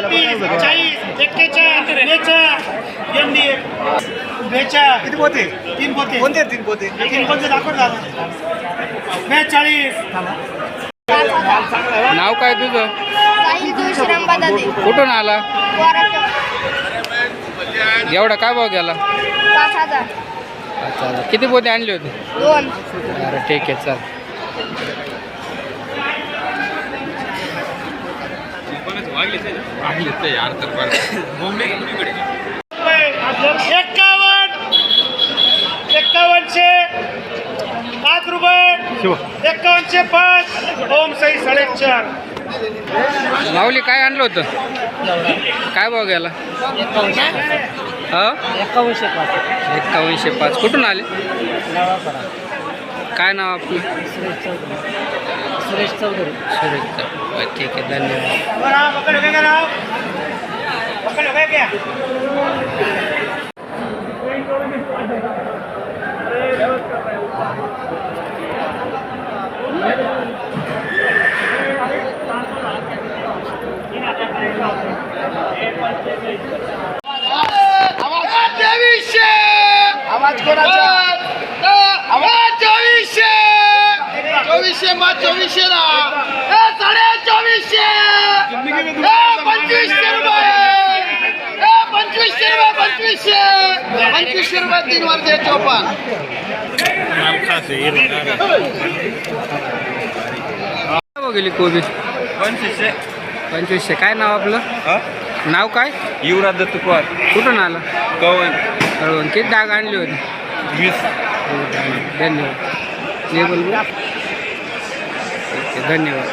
चाळीस एक्केचाळीस बेचाळीस किती पोते? तीन पोते. कोणते तीन पोते? तीन पोते दाखवत दादा बेचाळीस नाव काय तुझं? कुठून आला? एवढा काय भाव गेला? पाच हजार. अच्छा किती पोते आणले होते? दोन. ठीक आहे चल. एक्कावन्न एक्कावनशे पाच रुपये. एक्कावनशे पाच. ओम सई साडेचार. माऊली काय आणलं होतं? काय भाव गेला? हा? एकावनशे पाच एक्कावनशे पाच. कुठून आले? काय नाव आपलं? सुरेश चौधरी. सुरेश चौधरी. ठीक आहे धन्यवाद. आवाज कोणाचा आवाज चोवीसशे चोवीसशे मग चोवीसशे साडे चोवीसशे. ए, पंचवीसशे रुपये. ए, पंचवीसशे रुपये पंचवीसशे. पंचवीसशे रुपये तीन वर्ष चोपन्न. गेली कोबी. पंचवीसशे. पंचवीसशे. काय नाव आपलं? नाव काय? युवराज दत्त पवार कुठून आलं? कवन कळवण. किती डाग आणली होती? वीस. धन्यवाद. धन्यवाद.